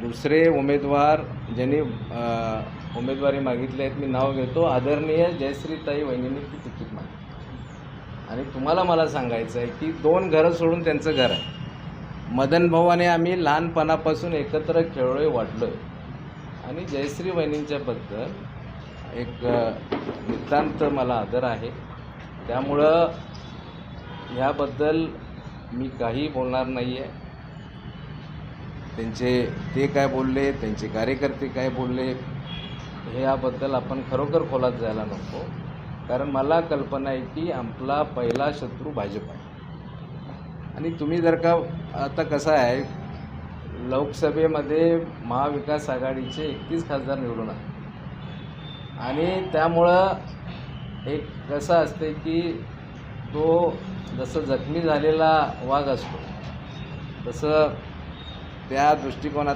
दुसरे उमेदवार ज्यांनी उमेदवारी मागितली आहेत मी नाव घेतो. आदरणीय जयश्रीताई वहिनींनी ती तिकीट मागितली. आणि तुम्हाला मला सांगायचं आहे की दोन घरं सोडून त्यांचं घर आहे. मदन भाऊ आणि आम्ही लहानपणापासून एकत्र खेळलोय वाटलोय. आणि जयश्री वहिनींच्याबद्दल एक नितांत मला आदर आहे. त्यामुळं ह्याबद्दल मी काही बोलणार नाही आहे त्यांचे ते काय बोलले त्यांचे कार्यकर्ते काय बोलले हे याबद्दल आपण खरोखर खोलात जायला नको. कारण मला कल्पना आहे की आपला पहिला शत्रू भाजप आहे. आणि तुम्ही जर का आता कसं आहे लोकसभेमध्ये महाविकास आघाडीचे एकतीस खासदार निवडून आहे आणि त्यामुळं एक कसं असते की तो जसं जखमी झालेला वाघ असतो तसं त्या दृष्टिकोनात